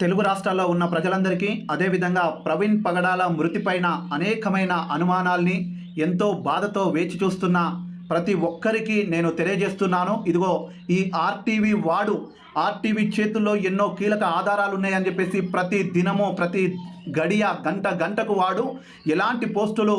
తెలుగు రాష్ట్రాల్లో ఉన్న ప్రజలందరికీ అదేవిధంగా ప్రవీణ్ పగడాల మృతిపైన అనేకమైన అనుమానాల్ని ఎంతో బాధతో వేచి చూస్తున్న ప్రతి ఒక్కరికి నేను తెలియజేస్తున్నాను. ఇదిగో ఈ ఆర్టీవీ వాడు ఆర్టీవీ చేతుల్లో ఎన్నో కీలక ఆధారాలు ఉన్నాయని చెప్పేసి ప్రతి దినము ప్రతి గడియ గంట గంటకు వాడు ఎలాంటి పోస్టులు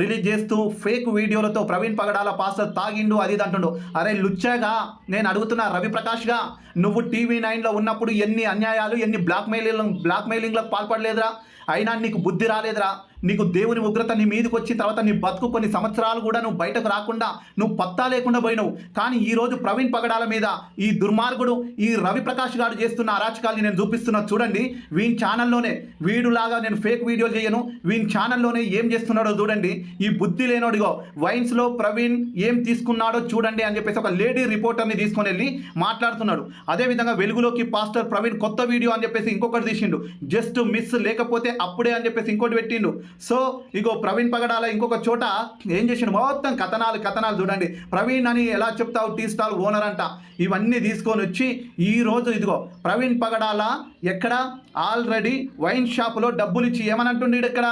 రిలీజ్ చేస్తూ ఫేక్ వీడియోలతో ప్రవీణ్ పగడాల పాస్టర్ తాగిండు అది అంటుండు. అరే లుచ్చాగా నేను అడుగుతున్నా రవి ప్రకాష్గా నువ్వు టీవీ నైన్లో ఉన్నప్పుడు ఎన్ని అన్యాయాలు ఎన్ని బ్లాక్మెయిలింగ్ బ్లాక్మెయిలింగ్లకు పాల్పడలేదురా? అయినా నీకు బుద్ధి రాలేదురా? నీకు దేవుని ఉగ్రత నీ మీదకి వచ్చిన తర్వాత నీ బతుకు కొన్ని సంవత్సరాలు కూడా నువ్వు బయటకు రాకుండా నువ్వు పత్తా లేకుండా పోయినావు. కానీ ఈరోజు ప్రవీణ్ పగడాల మీద ఈ దుర్మార్గుడు ఈ రవి ప్రకాష్ గారు చేస్తున్న అరాచకాల్ని నేను చూపిస్తున్నా. చూడండి వీని ఛానల్లోనే వీడులాగా నేను ఫేక్ వీడియోలు చేయను. వీని ఛానల్లోనే ఏం చేస్తున్నాడో చూడండి. ఈ బుద్ధి లేనోడిగో వైన్స్లో ప్రవీణ్ ఏం తీసుకున్నాడో చూడండి అని చెప్పేసి ఒక లేడీ రిపోర్టర్ని తీసుకొని వెళ్ళి మాట్లాడుతున్నాడు. అదేవిధంగా వెలుగులోకి పాస్టర్ ప్రవీణ్ కొత్త వీడియో అని చెప్పేసి ఇంకొకటి తీసిండు. జస్ట్ మిస్ లేకపోతే అప్పుడే అని చెప్పేసి ఇంకోటి పెట్టిండు. సో ఇగో ప్రవీణ్ పగడాల ఇంకొక చోట ఏం చేసిండు? మొత్తం కథనాలు కథనాలు చూడండి. ప్రవీణ్ అని ఎలా చెప్తావు? టీ స్టాల్ ఓనర్ అంట. ఇవన్నీ తీసుకొని వచ్చి ఈరోజు ఇదిగో ప్రవీణ్ పగడాల ఎక్కడ? ఆల్రెడీ వైన్ షాప్లో డబ్బులు ఇచ్చి ఏమనంటుండీ ఇక్కడ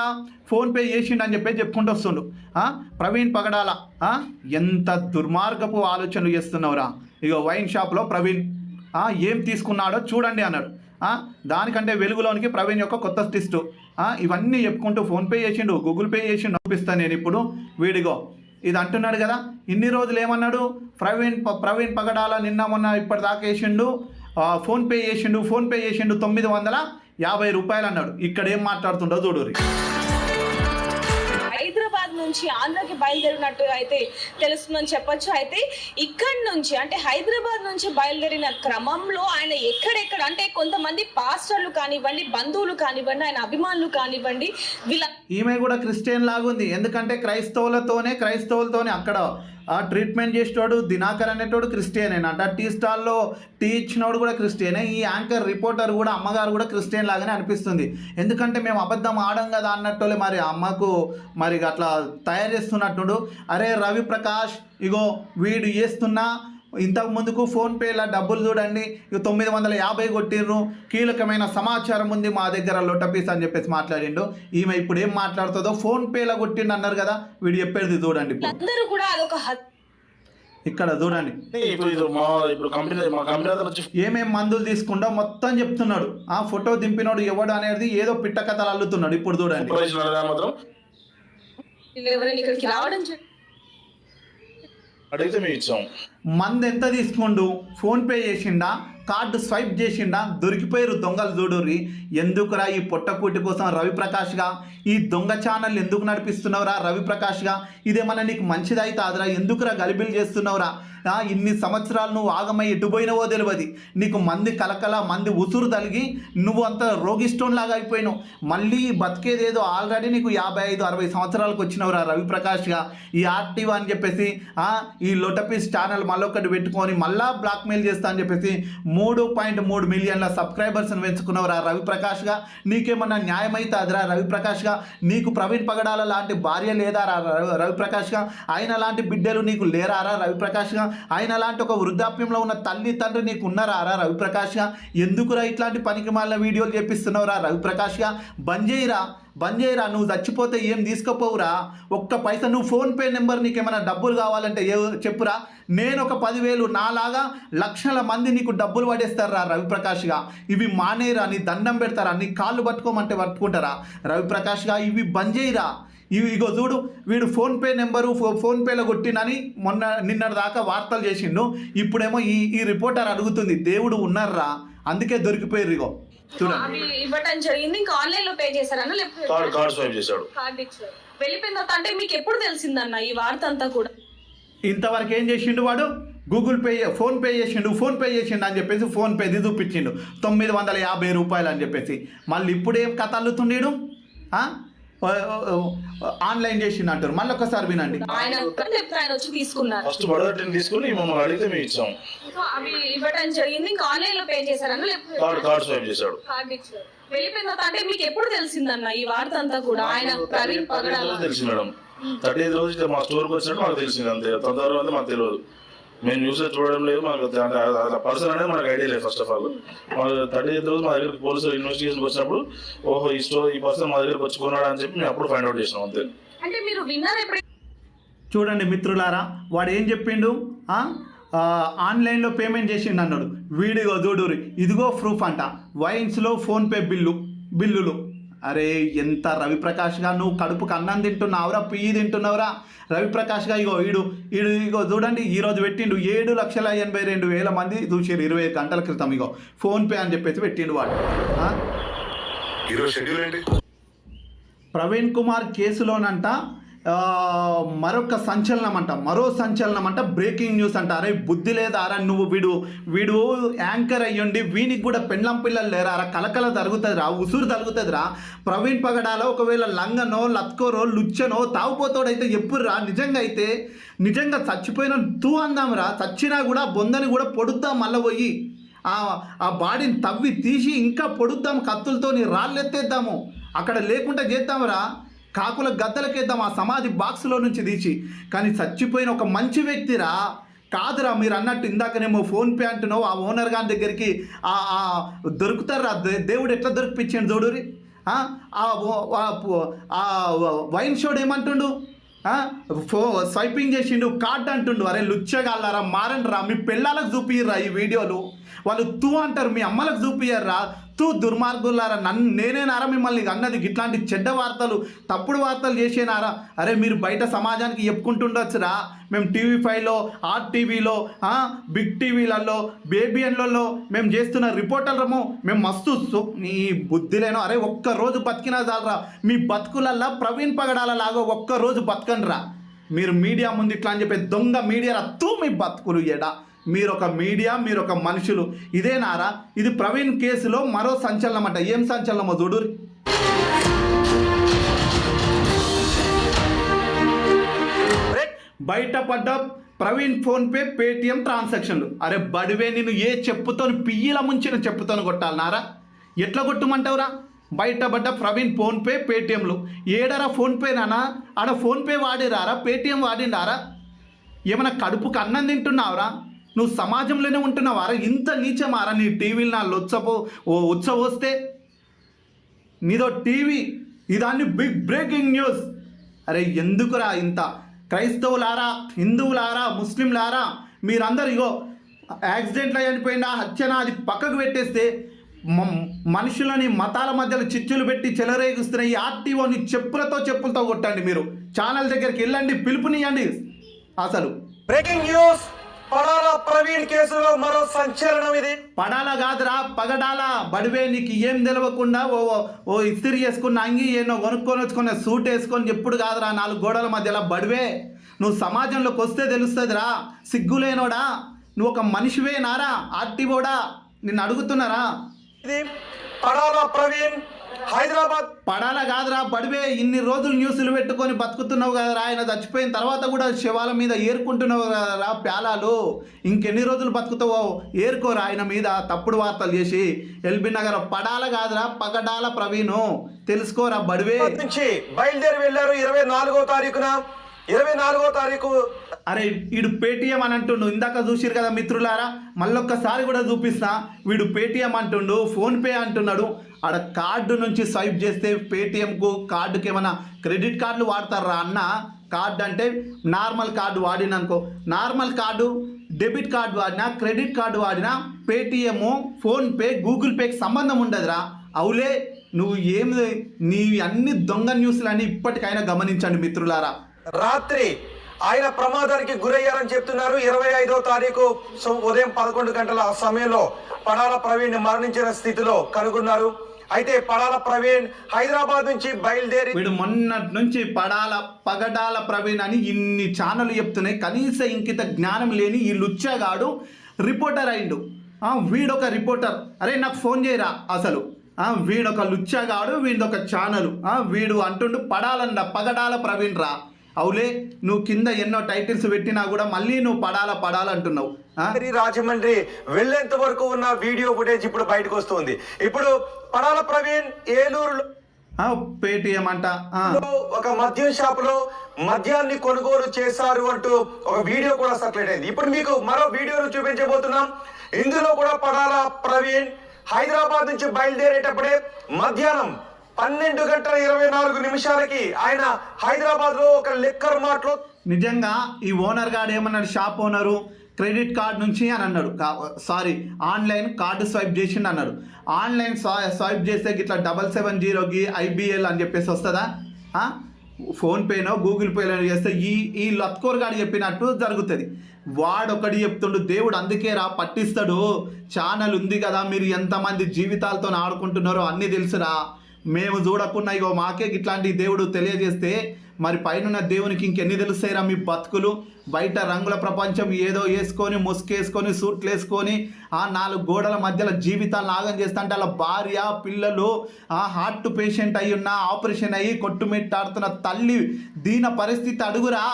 ఫోన్పే చేసిండు అని చెప్పి చెప్పుకుంటూ వస్తుండు. ప్రవీణ్ పగడాల ఎంత దుర్మార్గపు ఆలోచనలు చేస్తున్నావురా. ఇగో వైన్ షాప్లో ప్రవీణ్ ఏం తీసుకున్నాడో చూడండి అన్నాడు. దానికంటే వెలుగులోనికి ప్రవీణ్ యొక్క కొత్త స్టిస్టు ఇవన్నీ చెప్పుకుంటూ ఫోన్పే చేసిండు గూగుల్ పే చేసిండు చూపిస్తాను నేను ఇప్పుడు. వీడిగో. ఇది అంటున్నాడు కదా ఇన్ని రోజులు ఏమన్నాడు? ప్రవీణ్ ప- ప్రవీణ్ పగడాల నిన్న మొన్న ఇప్పటిదాకా వేసిండు ఫోన్పే చేసిండు ఫోన్పే చేసిండు తొమ్మిది వందల యాభై రూపాయలు అన్నాడు. ఇక్కడ ఏం మాట్లాడుతుండో చూడు నుంచి ఆంధ్రకి బయలుదేరినట్టు అయితే తెలుస్తుందని చెప్పొచ్చు. అయితే ఇక్కడి నుంచి అంటే హైదరాబాద్ నుంచి బయలుదేరిన క్రమంలో ఆయన ఎక్కడెక్కడ అంటే కొంతమంది పాస్టర్లు కానివ్వండి బంధువులు కానివ్వండి ఆయన అభిమానులు కానివ్వండి వీళ్ళ ఈమె కూడా క్రిస్టియన్ లాగుంది. ఎందుకంటే క్రైస్తవులతోనే క్రైస్తవులతోనే అక్కడ ట్రీట్మెంట్ చేసేటోడు దినాకర్ అనేటోడు క్రిస్టియనేనంట టీ స్టాల్లో టీ ఇచ్చినోడు కూడా క్రిస్టియనే. ఈ యాంకర్ రిపోర్టర్ కూడా అమ్మగారు కూడా క్రిస్టియన్ లాగానే అనిపిస్తుంది. ఎందుకంటే మేము అబద్ధం ఆడం కదా అన్నట్టులే మరి అమ్మకు మరి అట్లా తయారు చేస్తున్నట్టుడు. అరే రవి ప్రకాష్ ఇగో వీడు చేస్తున్నా ఇంతకు ముందుకు ఫోన్పేలో డబ్బులు చూడండి. ఇక తొమ్మిది వందల యాభై కొట్టిర్రు. కీలకమైన సమాచారం ఉంది మా దగ్గర లొట్టపీస్ అని చెప్పేసి మాట్లాడిండు. ఈమె ఇప్పుడు ఏం మాట్లాడుతుందో ఫోన్పేలో కొట్టిండు అన్నారు కదా. వీడు చెప్పేది చూడండి ఇప్పుడు. అందరూ కూడా అదొక హత్య ఇక్కడ చూడండి. ఏమేం మందులు తీసుకుంటో మొత్తం చెప్తున్నాడు. ఆ ఫోటో దింపినోడు ఎవడు అనేది ఏదో పిట్ట కథలు అల్లుతున్నాడు. ఇప్పుడు చూడండి. అడిగితే మేము ఇచ్చాం. మంది ఎంత తీసుకుండు ఫోన్పే చేసిండా? కార్డు స్వైప్ చేసిండా? దొరికిపోయారు దొంగలు చూడుర్రి. ఎందుకురా ఈ పొట్టకూటి కోసం రవిప్రకాష్గా? ఈ దొంగ ఛానల్ ఎందుకు నడిపిస్తున్నావురా రవిప్రకాష్గా? ఇదేమన్నా నీకు మంచిది అవుతాదిరా ఎందుకురా గలిబిలు చేస్తున్నావురా? ఇన్ని సంవత్సరాలు నువ్వు ఆగమై ఎటుపోయినవో తెలియదు నీకు మంది కలకల మంది ఉసురు తలిగి నువ్వు అంత రోగిస్టోన్ లాగా అయిపోయినావు. మళ్ళీ బతికేదేదో ఆల్రెడీ నీకు యాభై ఐదు అరవై సంవత్సరాలకు వచ్చినవురా రవిప్రకాష్గా. ఈ ఆర్టీవీ అని చెప్పేసి ఈ లొటపీస్ ఛానల్ మళ్ళొకటి పెట్టుకొని మళ్ళా బ్లాక్మెయిల్ చేస్తా అని చెప్పేసి మూడు పాయింట్ మూడు మిలియన్ల సబ్స్క్రైబర్స్ని పెంచుకున్నవరా రవి ప్రకాష్గా నీకేమన్నా న్యాయమైతుందిరా రవి ప్రకాష్గా నీకు ప్రవీణ్ పగడాల లాంటి భార్య లేదా రా రవి- రవి ప్రకాష్గా ఆయన లాంటి బిడ్డలు నీకు లేరారా రవి ప్రకాష్గా ఆయన లాంటి ఒక వృద్ధాప్యంలో ఉన్న తల్లి తండ్రి నీకు ఉన్నారా రా ఎందుకురా ఇట్లాంటి పనికి మాలిన వీడియోలు చేపిస్తున్నావురా రవి ప్రకాష్గా బంద్ చేయరా. బంద్ చేయరా నువ్వు చచ్చిపోతే ఏం తీసుకుపోవురా? ఒక్క పైసా నువ్వు ఫోన్పే నెంబర్ నీకు ఏమైనా డబ్బులు కావాలంటే ఏ చెప్పురా? నేను ఒక పదివేలు నాలాగా లక్షల మంది నీకు డబ్బులు పడేస్తారా రవిప్రకాష్గా? ఇవి మానేరా నీ దండం పెడతారా? నీ కాళ్ళు పట్టుకోమంటే పట్టుకుంటారా? రవిప్రకాష్గా ఇవి బంద్ చేయరా ఇవి ఇగో చూడు వీడు ఫోన్పే నెంబరు ఫో ఫోన్పేలో కొట్టినని మొన్న నిన్న దాకా వార్తలు చేసిండు. ఇప్పుడేమో ఈ ఈ రిపోర్టర్ అడుగుతుంది దేవుడు ఉన్నారా? అందుకే దొరికిపోయారు ఇగో. చూడండి ఇవ్వటం జరిగింది. ఇంకా ఆన్లైన్లో పే చేశారన్న లేకపోతే కార్డ్ కార్డ్ స్వైప్ చేశాడు. కార్డ్ ఇచ్చారు వెళ్ళిపోయిన తర్వాత అంటే మీకు ఎప్పుడు తెలిసిందన్న ఈ వార్త అంతా కూడా? ఇంతవరకు ఏం చేసిండు వాడు? గూగుల్ పే ఫోన్ పే చేసిండు ఫోన్ పే చేసిండు అని చెప్పేసి ఫోన్ పేది చూపించిండు. తొమ్మిది వందల యాభై రూపాయలు అని చెప్పేసి. మళ్ళీ ఇప్పుడు ఏం కథ అల్లుతుండీడు? ఆన్లైన్ చేసిండు అంటారు. మళ్ళీ ఒకసారి వినండి. ఆయన చెప్తే ఆయన వచ్చి తీసుకున్నారు. ఫస్ట్ బడదట్టిని తీసుకుని మమ్మల్ని అడిగితే మేము ఇచ్చాం. సో అవి ఇవ్వటం జరిగింది. ఇంకా ఆన్లైన్లో పే చేశారన్న లేకపోతే కార్డ్ కార్డ్ స్వైప్ చేశాడు. కార్డ్ ఇచ్చారు. వెళ్ళిపోయిన తర్వాత అంటే మీకు ఎప్పుడు తెలిసిందన్న ఈ వార్త అంతా కూడా? ఆయన ప్రవీణ్ పగడాల తెలుసు మేడం. థర్టీ ఎయిత్ రోజు మా స్టోర్కి వచ్చినట్టు మాకు తెలిసింది. అంతే. తొందరగా మాకు తెలియదు. మేము న్యూస్ చూడడం లేదు. మాకు పర్సన్ అనేది మనకు ఐడియా లేదు ఫస్ట్ ఆఫ్ ఆల్. మాకు థర్టీ ఎయిత్ రోజు మా దగ్గర పోలీసులు ఇన్వెస్టిగేషన్ వచ్చినప్పుడు ఓహో ఈ స్టో ఈ పర్సన్ మా దగ్గరకు వచ్చి కొన్నాడు అని చెప్పి మేము అప్పుడు ఫైండ్ అవుట్ చేసినాం అంతే. అంటే మీరు విన్నారు ఎప్పుడు చూడండి మిత్రులారా వాడు ఏం చెప్పిండు? ఆ? ఆ, ఆన్లైన్లో పేమెంట్ చేసిండు అన్నాడు. వీడిగో చూడురి ఇదిగో ప్రూఫ్ అంట. వైన్స్లో ఫోన్పే బిల్లు బిల్లులు. అరే ఎంత రవిప్రకాష్గా నువ్వు కడుపుకు అన్నం తింటున్నావురా పియ్యి తింటున్నావురా? రవిప్రకాష్గా ఇగో ఈడు ఈడు ఇగో చూడండి ఈరోజు పెట్టిండు ఏడు లక్షల ఎనభై రెండు వేల మంది చూసిరు ఇరవై గంటల క్రితం ఇగో. ఫోన్పే అని చెప్పేసి పెట్టిండు వాడు. ప్రవీణ్ కుమార్ కేసులోనంట మరొక సంచలనం అంట మరో సంచలనం అంట బ్రేకింగ్ న్యూస్ అంట. అరే బుద్ధి లేదారా నువ్వు వీడు వీడు యాంకర్ అయ్యుండి వీనికి కూడా పెండ్లం పిల్లలు లేరా? అరా కలకల తరుగుతుందిరా ఉసురు తరుగుతుందిరా ప్రవీణ్ పగడాలో ఒకవేళ లంగనో లత్కోరో లుచ్చనో తాగుపోతాడైతే ఎప్పుడు రా నిజంగా అయితే నిజంగా చచ్చిపోయిన తూ అందాంరా చచ్చినా కూడా బొందని కూడా పొడుద్దాం మళ్ళీ పోయి ఆ బాడీని తవ్వి తీసి ఇంకా పొడుద్దాం కత్తులతోని రాళ్ళెత్తేద్దాము అక్కడ లేకుండా చేద్దాంరా. కాకుల గద్దలకేద్దాం ఆ సమాధి బాక్స్లో నుంచి తీసి కానీ చచ్చిపోయిన ఒక మంచి వ్యక్తిరా కాదురా మీరు అన్నట్టు ఇందాకనేమో ఫోన్పే అంటున్నావు ఆ ఓనర్ గారి దగ్గరికి ఆ ఆ దొరుకుతారా? దేవుడు ఎట్లా దొరికిపించాడు చూడురి ఆ వైన్ షోడ్ ఏమంటుండు? ఫో స్వైపింగ్ చేసిండు కార్డ్ అంటుండు. అరే లుచ్చగాళ్ళారా మారండి రా మీ పిల్లలకు చూపియర్రా ఈ వీడియోలు. వాళ్ళు తూ అంటారు మీ అమ్మలకు చూపియర్రా తు దుర్మార్గులారా? నన్ను నేనేనారా మిమ్మల్ని అన్నది? ఇట్లాంటి చెడ్డ వార్తలు తప్పుడు వార్తలు చేసేనారా? అరే మీరు బయట సమాజానికి చెప్పుకుంటుండొచ్చురా. మేము టీవీ ఫైవ్లో ఆర్ టీవీలో బిగ్ టీవీలలో బేబీఎన్లలో మేము చేస్తున్న రిపోర్టర్లము మేము మస్తు నీ బుద్ధిలేనో అరే ఒక్క రోజు బతికినా చాలరా. మీ బతుకులల్లా ప్రవీణ్ పగడాలలాగా ఒక్క రోజు బతకండిరా. మీరు మీడియా ముందు ఇట్లా అని చెప్పి దొంగ మీడియా తూ మీ బతుకులు ఎడా మీరు ఒక మీడియా మీరు ఒక మనుషులు ఇదేనారా ఇది ప్రవీణ్ కేసులో మరో సంచలనం అంట ఏం సంచలనమో చూడురి బయటపడ్డ ప్రవీణ్ ఫోన్పే పేటిఎం ట్రాన్సాక్షన్లు. అరే బడివే నేను ఏ చెప్పుతోని పియ్యిల ముంచిన చెప్పుతోని కొట్టాలనారా ఎట్లా కొట్టమంటావురా? బయటపడ్డ ప్రవీణ్ ఫోన్పే పేటిఎంలు. ఏడరా ఫోన్పే నానా? ఆడ ఫోన్పే వాడిరారా? పేటిఎం వాడిండారా? ఏమైనా కడుపుకు అన్నం తింటున్నావురా? నువ్వు సమాజంలోనే ఉంటున్నావారా ఇంత నీచమారా నీ టీవీలు నా లొచ్చపో ఓ ఉత్సవస్తే నీదో టీవీ ఇదాన్ని బిగ్ బ్రేకింగ్ న్యూస్ అరే ఎందుకురా ఇంత? క్రైస్తవులారా హిందువులారా ముస్లింలారా మీరందరు ఇగో యాక్సిడెంట్లో చనిపోయిందా హత్యనా? అది పక్కకు పెట్టేస్తే మనుషులని మతాల మధ్యలో చిచ్చులు పెట్టి చెలరేగుస్తున్న ఈ ఆర్టీఓని చెప్పులతో చెప్పులతో కొట్టండి మీరు. ఛానల్ దగ్గరికి వెళ్ళండి పిలుపునియండి అసలు. బ్రేకింగ్ న్యూస్ పడాల ప్రవీణ్ కేసులో మరో సంచలనం ఇది. పడాల కాదురా పగడాల బడివే నీకు ఏం తెలవకుండా ఓ ఓ- ఇస్త్రీ వేసుకున్న అంగి ఏనో కొనుక్కొని వచ్చుకున్న సూట్ వేసుకొని ఎప్పుడు కాదురా నాలుగు గోడల మధ్యలో బడివే. నువ్వు సమాజంలోకి వస్తే తెలుస్తుందిరా సిగ్గులేనోడా? నువ్వు ఒక మనిషివే నారా ఆర్టీఓడా? నిన్ను అడుగుతున్నారా? ఇది పడాల ప్రవీణ్ హైదరాబాద్. పడాల కాదురా బడివే ఇన్ని రోజులు న్యూస్లు పెట్టుకొని బతుకుతున్నావు కదరా ఆయన చచ్చిపోయిన తర్వాత కూడా శవాల మీద ఏరుకుంటున్నావు కదరా ప్యాలాలు. ఇంకెన్ని రోజులు బతుకుతావో ఏరుకోరా ఆయన మీద తప్పుడు వార్తలు చేసి. ఎల్బీ నగర్ పడాల కాదురా పగడాల ప్రవీణు. తెలుసుకోరా బడివే. నుంచి బయలుదేరి వెళ్ళారు ఇరవై నాలుగో తారీఖున. ఇరవై నాలుగో తారీఖు. అరే వీడు పేటిఎం అని అంటుండు. ఇందాక చూసిరు కదా మిత్రులారా మళ్ళొక్కసారి కూడా చూపిస్తా. వీడు పేటిఎం అంటుండు ఫోన్పే అంటున్నాడు. ఆడ కార్డు నుంచి స్వైప్ చేస్తే పేటిఎంకు కార్డుకి ఏమైనా క్రెడిట్ కార్డులు వాడతారా అన్న కార్డు అంటే నార్మల్ కార్డు వాడిననుకో. నార్మల్ కార్డు డెబిట్ కార్డు వాడినా క్రెడిట్ కార్డు వాడినా పేటిఎమ్ ఫోన్పే గూగుల్ పేకి సంబంధం ఉండదురా. అవులే నువ్వు ఏం నీ అన్ని దొంగ న్యూస్లన్నీ ఇప్పటికైనా గమనించండి మిత్రులారా. రాత్రి ఆయన ప్రమాదానికి గురయ్యారని చెప్తున్నారు. ఇరవై ఐదో తారీఖు సో- ఉదయం పదకొండు గంటల సమయంలో పడాల ప్రవీణ్ మరణించిన స్థితిలో కనుగొన్నారు. అయితే పడాల ప్రవీణ్ హైదరాబాద్ నుంచి బయలుదేరి వీడు మొన్నటి నుంచి పడాల పగడాల ప్రవీణ్ అని ఇన్ని ఛానల్ చెప్తున్నాయి. కనీసం ఇంకిత జ్ఞానం లేని ఈ లుచ్చగాడు రిపోర్టర్ అయిండు. వీడొక రిపోర్టర్. అరే నాకు ఫోన్ చేయరా అసలు? వీడొక లుచ్చగాడు వీడొక ఛానల్. వీడు అంటుండు పడాలండ పగడాల ప్రవీణ్ రా. అవులే నువ్వు కింద ఎన్నో టైటిల్స్ పెట్టినా కూడా మళ్ళీ నువ్వు పడాల పడాలంటున్నావు? రాజమండ్రి వెళ్ళేంత వరకు ఉన్న వీడియో ఫుటేజ్ ఇప్పుడు బయటకు వస్తుంది ఇప్పుడు పడాల ప్రవీణ్ ఏలూరులో పేటిఎం అంట. ఒక మద్యం షాప్లో మద్యాన్ని కొనుగోలు చేశారు అంటూ ఒక వీడియో కూడా సర్క్యులేట్ అయింది ఇప్పుడు మీకు మరో వీడియోను చూపించబోతున్నాం ఇందులో కూడా పడాల ప్రవీణ్ హైదరాబాద్ నుంచి బయలుదేరేటప్పుడే మధ్యాహ్నం పన్నెండు గంటల ఇరవై నాలుగు నిమిషాలకి ఆయన హైదరాబాద్లో ఒక లెక్కర్ మార్ట్లో నిజంగా ఈ ఓనర్ గాడు ఏమన్నాడు? షాప్ ఓనరు క్రెడిట్ కార్డ్ నుంచి అని అన్నాడు. సారీ ఆన్లైన్ కార్డు స్వైప్ చేసిండు అన్నాడు. ఆన్లైన్ స్వైప్ చేస్తే ఇట్లా డబల్ సెవెన్ జీరోకి ఐబిఎల్ అని చెప్పేసి వస్తుందా? ఫోన్పేనో గూగుల్ పేలో చేస్తే ఈ ఈ లత్కోర్ గారు చెప్పినట్టు జరుగుతుంది. వాడొకటి చెప్తుండు దేవుడు అందుకే రా పట్టిస్తాడు. ఛానల్ ఉంది కదా మీరు ఎంతమంది జీవితాలతో ఆడుకుంటున్నారో అన్నీ తెలుసురా. మేము చూడకుండా ఇగో మాకే ఇట్లాంటి దేవుడు తెలియజేస్తే మరి పైన దేవునికి ఇంకెన్ని తెలుస్తాయిరా మీ బతుకులు? బయట రంగుల ప్రపంచం ఏదో వేసుకొని ముసుకేసుకొని సూట్లు వేసుకొని ఆ నాలుగు గోడల మధ్యలో జీవితాలు నాగం చేస్తా అంటే వాళ్ళ భార్య పిల్లలు ఆ హార్ట్ పేషెంట్ అయి ఉన్న ఆపరేషన్ అయ్యి కొట్టుమిట్టాడుతున్న తల్లి దీన పరిస్థితి అడుగురా.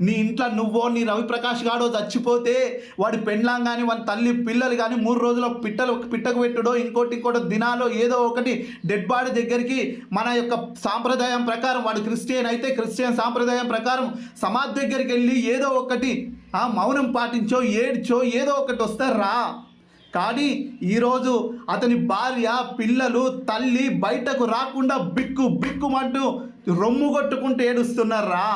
నీ ఇంట్లో నువ్వో నీ రవిప్రకాష్ గాడో చచ్చిపోతే వాడి పెండ్లాం కానీ వాడి తల్లి పిల్లలు కానీ మూడు రోజులు పిట్టలు పిట్టకు పెట్టుడో ఇంకోటి ఇంకోటి దినాలో ఏదో ఒకటి డెడ్ బాడీ దగ్గరికి మన యొక్క సాంప్రదాయం ప్రకారం వాడు క్రిస్టియన్ అయితే క్రిస్టియన్ సాంప్రదాయం ప్రకారం సమాధి దగ్గరికి వెళ్ళి ఏదో ఒకటి ఆ మౌనం పాటించో ఏడ్చో ఏదో ఒకటి వస్తారా కానీ ఈరోజు అతని భార్య పిల్లలు తల్లి బయటకు రాకుండా బిక్కు బిక్కుమంటూ రొమ్ము కొట్టుకుంటూ ఏడుస్తున్నారా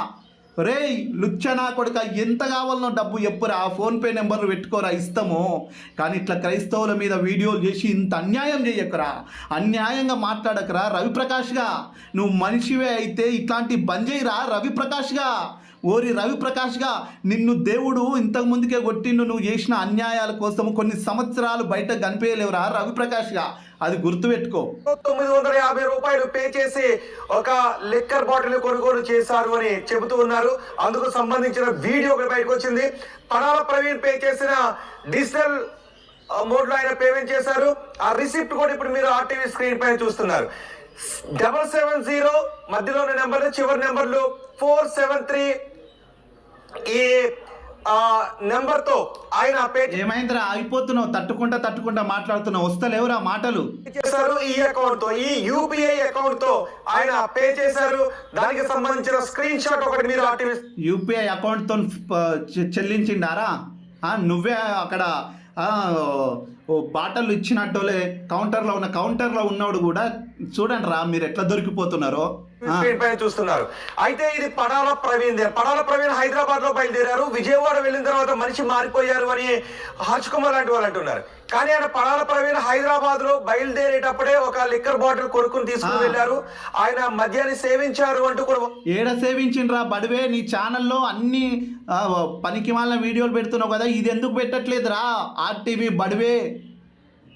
రేయ్ లుచ్చనా కొడుక ఎంత కావాలనో డబ్బు ఎప్పురా? ఫోన్పే నెంబర్ పెట్టుకోరా ఇస్తాము. కానీ ఇట్లా క్రైస్తవుల మీద వీడియోలు చేసి ఇంత అన్యాయం చేయకురా. అన్యాయంగా మాట్లాడకరా రవిప్రకాష్గా. నువ్వు మనిషివే అయితే ఇట్లాంటి బంద్ చేయరా రవిప్రకాష్గా. ఓరి రవిప్రకాష్గా నిన్ను దేవుడు ఇంతకు ముందుకే కొట్టిండు నువ్వు చేసిన అన్యాయాల కోసం కొన్ని సంవత్సరాలు బయట కనిపించలేవురా రవిప్రకాష్గా. అది గుర్తుపెట్టుకో. తొమ్మిది వందల యాభై రూపాయలు పే చేసి ఒక లిక్కర్ బాటిల్ కొనుగోలు చేశారు అని చెబుతూ ఉన్నారు. అందుకు సంబంధించిన వీడియో ఒకటి బయటకు వచ్చింది. పడాల ప్రవీణ్ పే చేసిన డిజిటల్ మోడ్లో ఆయన పేమెంట్ చేశారు. ఆ రిసిప్ట్ కూడా ఇప్పుడు మీరు ఆర్టీవీ స్క్రీన్ పైన చూస్తున్నారు. డబల్ సెవెన్ జీరో మధ్యలో ఉన్న నెంబర్లు చివరి నెంబర్లు ఫోర్ సెవెన్ త్రీ ఈ నెంబర్తో ఆయన పే ఏమైందిరా? అయిపోతున్నావు తట్టుకుంటా తట్టుకుంటా మాట్లాడుతున్నావు వస్తలేవురా మాటలు. చేశారు ఈ అకౌంట్తో ఈ యూపీఐ అకౌంట్తో ఆయన పే చేశారు. దానికి సంబంధించిన స్క్రీన్ షాట్ ఒకటి మీరు యూపీఐ అకౌంట్తో చెల్లించిండారా? ఆ, నువ్వే అక్కడ బాటలు ఇచ్చినట్టోలే కౌంటర్లో ఉన్న కౌంటర్లో ఉన్నవాడు కూడా చూడండి రా మీరు ఎట్లా దొరికిపోతున్నారో. స్క్రీన్ పైన చూస్తున్నారు. అయితే ఇది పడాల ప్రవీణ్ పడాల ప్రవీణ్ హైదరాబాద్లో బయలుదేరారు. విజయవాడ వెళ్ళిన తర్వాత మనిషి మారిపోయారు అని హర్ష్ కుమార్ లాంటి వాళ్ళు అంటున్నారు. కానీ ఆయన పడాల ప్రవీణ్ హైదరాబాద్లో బయలుదేరేటప్పుడే ఒక లిక్కర్ బాటిల్ కొనుక్కుని తీసుకుని. వెళ్ళారు. ఆయన మద్యాన్ని సేవించారు అంటూ కూడా ఏడ సేవించిండ్రా బడివే? నీ ఛానల్లో అన్ని పనికి మాలిన వీడియోలు పెడుతున్నావు కదా. ఇది ఎందుకు పెట్టట్లేదురా? ఆర్టీవీ బడివే.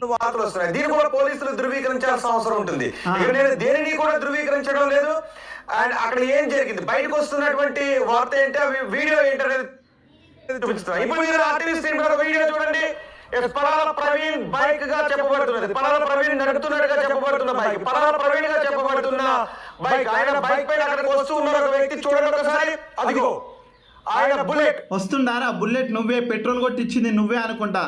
వార్తలు వస్తున్నాయి. దీన్ని కూడా పోలీసులు ధృవీకరించాల్సిన అవసరం ఉంటుంది. ఇక నేను దేనిని కూడా ధృవీకరించడం లేదు. అండ్ అక్కడ ఏం జరిగింది? బయటకు వస్తున్నటువంటి వార్త ఏంటి? అవి వీడియో ఏంటనేది చూపిస్తున్నా ఇప్పుడు మీరు ఆర్టీవీ స్క్రీన్ మీద ఒక వీడియో చూడండి. పలాల ప్రవీణ్ బైక్గా చెప్పబడుతున్నది. పలాల ప్రవీణ్ నడుపుతున్నట్టుగా చెప్పబడుతున్న బైక్. పలాల ప్రవీణ్గా చెప్పబడుతున్న బైక్. ఆయన బైక్ పైన అక్కడికి వస్తూ ఉన్న ఒక వ్యక్తి. చూడండి ఒకసారి. అదిగో. ఆయన బుల్లెట్. వస్తుండారా? బుల్లెట్ నువ్వే. పెట్రోల్ కొట్టించింది నువ్వే అనుకుంటా.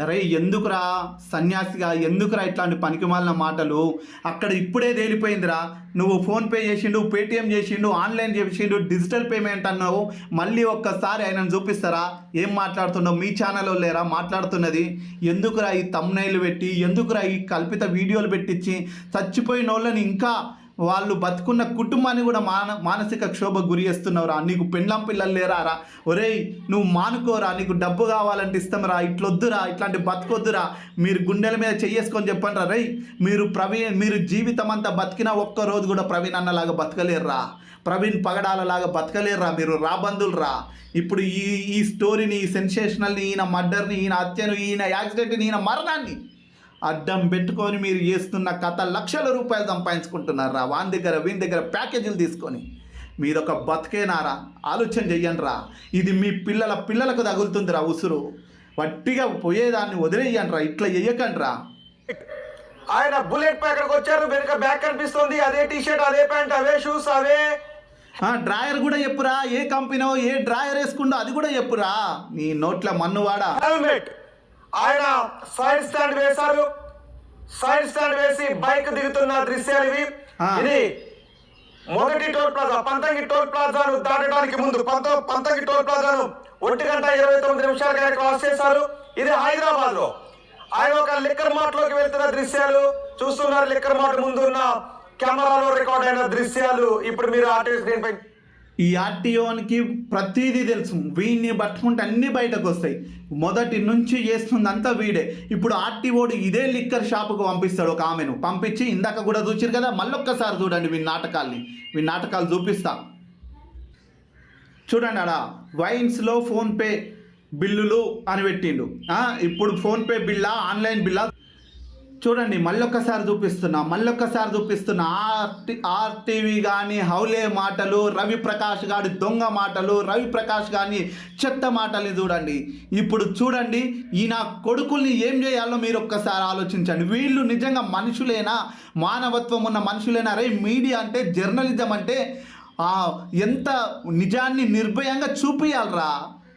అరే ఎందుకురా? సన్యాసిగా ఎందుకురా ఇట్లాంటి పనికిమాలిన మాటలు? అక్కడ ఇప్పుడే తేలిపోయిందిరా. నువ్వు ఫోన్పే చేసిండు పేటిఎం చేసిండు ఆన్లైన్ చేసిండు డిజిటల్ పేమెంట్ అన్నావు. మళ్ళీ ఒక్కసారి ఆయనను చూపిస్తారా? ఏం మాట్లాడుతున్నావు? మీ ఛానల్లో లేరా? మాట్లాడుతున్నది. ఎందుకురా ఈ తమ్నైలు పెట్టి? ఎందుకురా ఈ కల్పిత వీడియోలు పెట్టించి? చచ్చిపోయిన వాళ్ళని ఇంకా వాళ్ళు బతుకున్న కుటుంబాన్ని కూడా మాన మానసిక క్షోభ గురి చేస్తున్నావురా. నీకు పెండ్లం పిల్లలు లేరారా? ఒరేయ్ నువ్వు మానుకోరా. నీకు డబ్బు కావాలంటే ఇస్తాంరా. ఇట్లొద్దురా. ఇట్లాంటి బతుకొద్దురా. మీరు గుండెల మీద చెయ్యేసుకొని చెప్పండి రా రేయ్ మీరు ప్రవీణ్ మీరు జీవితం అంతా బతికిన ఒక్క రోజు కూడా ప్రవీణ్ అన్నలాగా బతకలేరురా. ప్రవీణ్ పగడాలలాగా బతకలేరురా. మీరు రాబందులరా. ఇప్పుడు ఈ ఈ స్టోరీని ఈ సెన్సేషనల్ని ఈయన మర్డర్ని ఈయన హత్యను ఈయన యాక్సిడెంట్ని ఈయన మరణాన్ని అడ్డం పెట్టుకొని మీరు చేస్తున్న కథ లక్షల రూపాయలు సంపాదించుకుంటున్నారా? వాని దగ్గర వీని దగ్గర ప్యాకేజీలు తీసుకొని మీరొక బతికేనారా? ఆలోచన చెయ్యండి రా ఇది మీ పిల్లల పిల్లలకు తగులుతుందిరా ఉసురు. వట్టిగా పోయేదాన్ని వదిలేయండి రా ఇట్లా చెయ్యకండి రా ఆయన బుల్లెట్ పై అక్కడికి వచ్చారు. వెనుక బ్యాగ్ కనిపిస్తుంది. అదే టీ షర్ట్ అదే ప్యాంట్ అవే షూస్ అవే. డ్రాయర్ కూడా చెప్పురా. ఏ కంపెనో ఏ డ్రాయర్ వేసుకుండో అది కూడా చెప్పురా. నీ నోట్ల మన్నువాడా? హెల్మెట్ ఆయన సైడ్ స్టాండ్ వేశారు. సైడ్ స్టాండ్ వేసి బైక్ దిగుతున్న దృశ్యాలు ఇవి. ఇది మొదటి టోల్ ప్లాజా పంతంగి టోల్ ప్లాజాను దాటడానికి ముందు పంత పంతంగి టోల్ ప్లాజాను ఒంటి గంట ఇరవై తొమ్మిది నిమిషాలకు ఆయన క్రాస్ చేశారు. ఇది హైదరాబాద్లో ఆయన ఒక లిక్కర్ మార్ట్లోకి వెళ్తున్న దృశ్యాలు. చూస్తున్నారు లిక్కర్ మార్ట్ ముందు ఉన్న కెమెరాలో రికార్డ్ అయిన దృశ్యాలు. ఇప్పుడు మీరు ఆర్టీవీ స్క్రీన్ పై ఈ ఆర్టీఓనికి ప్రతిదీ తెలుసు. వీడిని పట్టుకుంటే అన్ని బయటకు వస్తాయి. మొదటి నుంచి చేస్తుందంతా వీడే. ఇప్పుడు ఆర్టీఓడు ఇదే లిక్కర్ షాపుకు పంపిస్తాడు ఒక ఆమెను. పంపించి ఇందాక కూడా చూసిరు కదా మళ్ళొక్కసారి చూడండి వీని నాటకాల్ని. వీని నాటకాలు చూపిస్తా. చూడండి అడా వైన్స్లో ఫోన్పే బిల్లులు అని పెట్టిండు. ఇప్పుడు ఫోన్పే బిల్లా ఆన్లైన్ బిల్లా చూడండి మళ్ళొక్కసారి చూపిస్తున్నా మళ్ళొక్కసారి చూపిస్తున్నా. ఆర్టీ ఆర్టీవీ కానీ హౌలే మాటలు రవి ప్రకాష్ గారి దొంగ మాటలు రవి ప్రకాష్ గారిని చెత్త మాటల్ని చూడండి. ఇప్పుడు చూడండి ఈ నా కొడుకుల్ని ఏం చేయాలో మీరు ఒక్కసారి ఆలోచించండి. వీళ్ళు నిజంగా మనుషులేనా? మానవత్వం ఉన్న మనుషులేనా? రే మీడియా అంటే జర్నలిజం అంటే ఎంత నిజాన్ని నిర్భయంగా చూపియాలరా.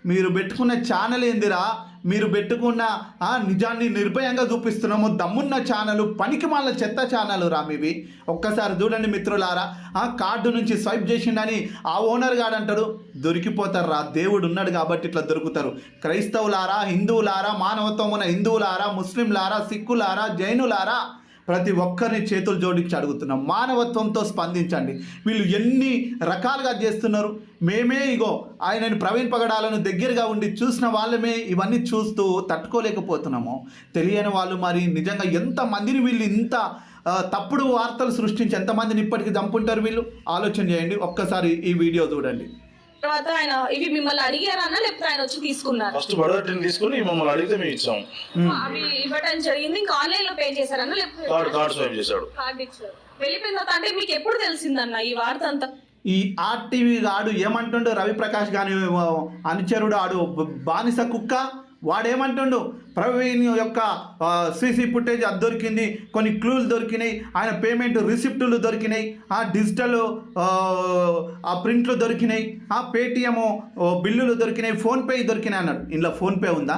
మీరు పెట్టుకున్న ఛానల్ ఏందిరా మీరు పెట్టుకున్న ఆ, నిజాన్ని నిర్భయంగా చూపిస్తున్నాము. దమ్మున్న ఛానల్ పనికి మాల చెత్త ఛానల్ రా మీవి. ఒక్కసారి చూడండి మిత్రులారా. ఆ కార్డు నుంచి స్వైప్ చేసిండని ఆ ఓనర్ గాడు అంటాడు దొరికిపోతారు? రా దేవుడు ఉన్నాడు కాబట్టి ఇట్లా దొరుకుతారు. క్రైస్తవులారా హిందువులారా మానవత్వం ఉన్న హిందువులారా ముస్లింలారా సిక్కులారా జైనులారా ప్రతి ఒక్కరిని చేతులు జోడించి అడుగుతున్నాం. మానవత్వంతో స్పందించండి. వీళ్ళు ఎన్ని రకాలుగా చేస్తున్నారు? మేమే ఇగో ఆయనని ప్రవీణ్ పగడాలను దగ్గరగా ఉండి చూసిన వాళ్ళమే ఇవన్నీ చూస్తూ తట్టుకోలేకపోతున్నాము. తెలియని వాళ్ళు మరి నిజంగా ఎంతమందిని వీళ్ళు ఇంత తప్పుడు వార్తలు సృష్టించి ఎంతమందిని ఇప్పటికీ చంపుంటారు వీళ్ళు? ఆలోచన చేయండి. ఒక్కసారి ఈ వీడియో చూడండి. తర్వాత ఆయన ఇవి మిమ్మల్ని అడిగారన్నా లేకపోతే ఆయన వచ్చి తీసుకున్నారు? ఫస్ట్ బడదటిని తీసుకుని మమ్మల్ని అడిగితే మేము ఇచ్చాం. అవి ఇవ్వడం జరిగింది. ఇంకా ఆన్లైన్లో పే చేశారన్నా లేకపోతే కార్డ్ కార్డ్ స్వైప్ చేశాడు. కార్డు ఇచ్చారు. వెళ్ళిపోయిన తర్వాత అంటే మీకు ఎప్పుడు తెలిసిందన్న ఈ వార్త అంతా? ఈ ఆర్టీవీ ఆడు ఏమంటుండు రవిప్రకాష్ గాని అనుచరుడు ఆడు బానిస కుక్క. వాడేమంటుండు? ప్రవీణ్ యొక్క సీసీ ఫుటేజ్ అది దొరికింది కొన్ని క్లూలు దొరికినాయి ఆయన పేమెంట్ రిసిప్టులు దొరికినాయి ఆ డిజిటల్ ఆ, ప్రింట్లు దొరికినాయి ఆ పేటిఎం బిల్లులు దొరికినాయి ఫోన్పే దొరికినాయి అన్నాడు. ఇంట్లో ఫోన్పే ఉందా?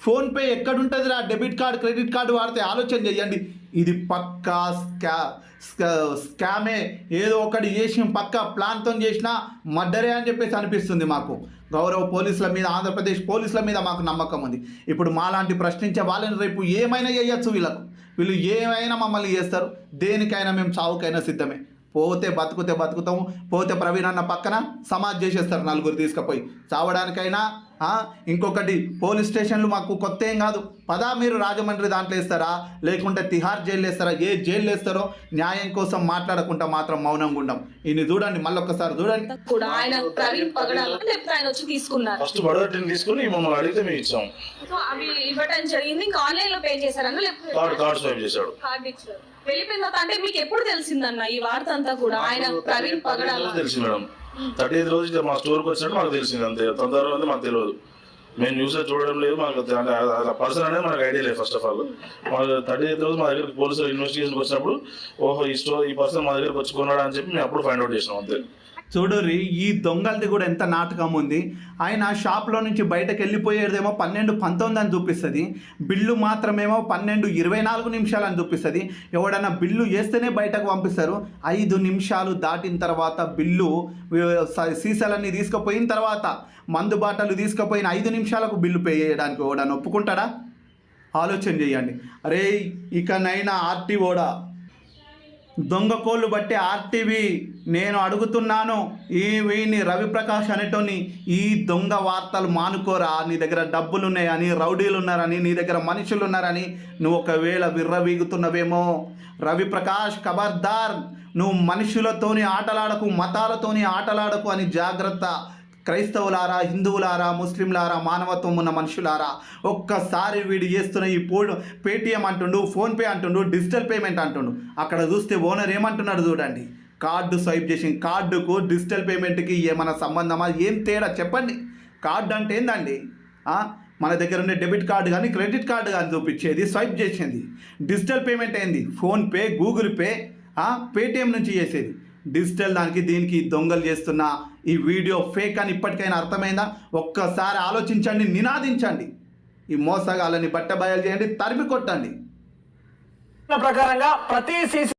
ఫోన్పే ఎక్కడుంటుంది రా డెబిట్ కార్డ్ క్రెడిట్ కార్డు వాడితే ఆలోచన చేయండి ఇది పక్కా స్కా స్కా- స్కామే. ఏదో ఒకటి చేసి పక్క ప్లాన్తో చేసినా మర్డరే అని చెప్పేసి అనిపిస్తుంది మాకు. గౌరవ పోలీసుల మీద ఆంధ్రప్రదేశ్ పోలీసుల మీద మాకు నమ్మకం ఉంది. ఇప్పుడు మాలాంటి ప్రశ్నించే వాళ్ళని రేపు ఏమైనా చేయొచ్చు వీళ్ళకు. వీళ్ళు ఏమైనా మమ్మల్ని చేస్తారు? దేనికైనా మేము చావుకైనా సిద్ధమే. పోతే బతుకుతే బతుకుతాము పోతే ప్రవీణ్ అన్న పక్కన సమాజ్ చేసేస్తారు నలుగురు తీసుకుపోయి. చావడానికైనా ఆ, ఇంకొకటి పోలీస్ స్టేషన్లు మాకు కొత్త ఏం కాదు. పదా మీరు రాజమండ్రి దాంట్లో వేస్తారా? లేకుంటే తిహార్ జైలు వేస్తారా? ఏ జైలు వేస్తారో న్యాయం కోసం మాట్లాడకుండా మాత్రం మౌనంగా ఉండం. ఇన్ని చూడండి మళ్ళొక్కసారి చూడండి. కూడా ఆయన ప్రవీణ్ పగడాల లేకపోతే ఆయన వచ్చి తీసుకున్నారు. ఫస్ట్ బడదటిని తీసుకుని మమ్మల్ని అడిగితే మేము ఇచ్చాం. సో అవి ఇవ్వడం జరిగింది ఇంకా ఆన్లైన్లో పే చేశారన్నా లేకపోతే కార్డ్ కార్డ్ స్వైప్ చేశాడు. కార్డు ఇచ్చారు. వెళ్ళిపోయిన అంటే మీకు ఎప్పుడు తెలిసిందన్న ఈ వార్త అంతా కూడా? ఆయన ప్రవీణ్ పగడాల తెలిసి మేడం. థర్టీ ఎయిత్ రోజు మా స్టోర్కి వచ్చినట్టు మాకు తెలిసింది అంతే. తొందరగా ఉంది మాకు తెలియదు. మేము న్యూస్ చూడడం లేదు మాకు పర్సన్ అనేది మనకు ఐడియా లేదు ఫస్ట్ ఆఫ్ ఆల్. మాకు థర్టీ ఎయిత్ రోజు మా దగ్గర పోలీసులు ఇన్వెస్టిగేషన్కి వచ్చినప్పుడు ఓహో ఈ స్టోర్ ఈ పర్సన్ మా దగ్గరకు వచ్చి కొన్నాడు అని చెప్పి మేము అప్పుడు ఫైండ్ అవుట్ చేసినాం అంతే. చూడరి ఈ దొంగలది కూడా ఎంత నాటకం ఉంది. ఆయన షాప్లో నుంచి బయటకు వెళ్ళిపోయేదేమో పన్నెండు పంతొమ్మిది అని చూపిస్తుంది. బిల్లు మాత్రమేమో పన్నెండు ఇరవై నాలుగు నిమిషాలు అని చూపిస్తుంది. ఎవడన్నా బిల్లు వేస్తేనే బయటకు పంపిస్తారు. ఐదు నిమిషాలు దాటిన తర్వాత బిల్లు స- సీసాలన్నీ తీసుకుపోయిన తర్వాత మందు బాటలు తీసుకుపోయిన ఐదు నిమిషాలకు బిల్లు పే చేయడానికి ఎవడన్నా ఒప్పుకుంటాడా? ఆలోచన చేయండి. అరే ఇకనైనా ఆర్టీఓడా? దొంగ కోళ్ళు బట్టి ఆర్టీవీ నేను అడుగుతున్నాను. ఈ వీని రవిప్రకాష్ అనేటోని ఈ దొంగ వార్తలు మానుకోరా నీ దగ్గర డబ్బులు ఉన్నాయని రౌడీలు ఉన్నారని నీ దగ్గర మనుషులు ఉన్నారని నువ్వు ఒకవేళ విర్రవీగుతున్నవేమో. రవిప్రకాష్ ఖబర్దార్ నువ్వు మనుషులతోని ఆటలాడకు మతాలతోని ఆటలాడకు అని జాగ్రత్త. క్రైస్తవులారా హిందువులారా ముస్లింలారా మానవత్వం ఉన్న మనుషులారా ఒక్కసారి వీడు చేస్తున్న ఈ పో పేటిఎం అంటుండు ఫోన్పే అంటుండు డిజిటల్ పేమెంట్ అంటుండు. అక్కడ చూస్తే ఓనర్ ఏమంటున్నాడు చూడండి. కార్డు స్వైప్ చేసి కార్డుకు డిజిటల్ పేమెంట్కి ఏమైనా సంబంధమా? ఏం తేడా? చెప్పండి. కార్డు అంటే ఏందండి? మన దగ్గర ఉండే డెబిట్ కార్డు కానీ క్రెడిట్ కార్డు కానీ చూపించేది స్వైప్ చేసేది. డిజిటల్ పేమెంట్ ఏంది? ఫోన్పే గూగుల్ పే పేటిఎం నుంచి చేసేది. డిజిటల్ దానికి దీనికి దొంగలు చేస్తున్న ఈ వీడియో ఫేక్ అని ఇప్పటికైనా అర్థమైందా? ఒక్కసారి ఆలోచించండి నినాదించండి. ఈ మోసగాళ్ళని బట్టబయలు చేయండి తరిమి కొట్టండి. ప్రకారంగా ప్రతి సీసీ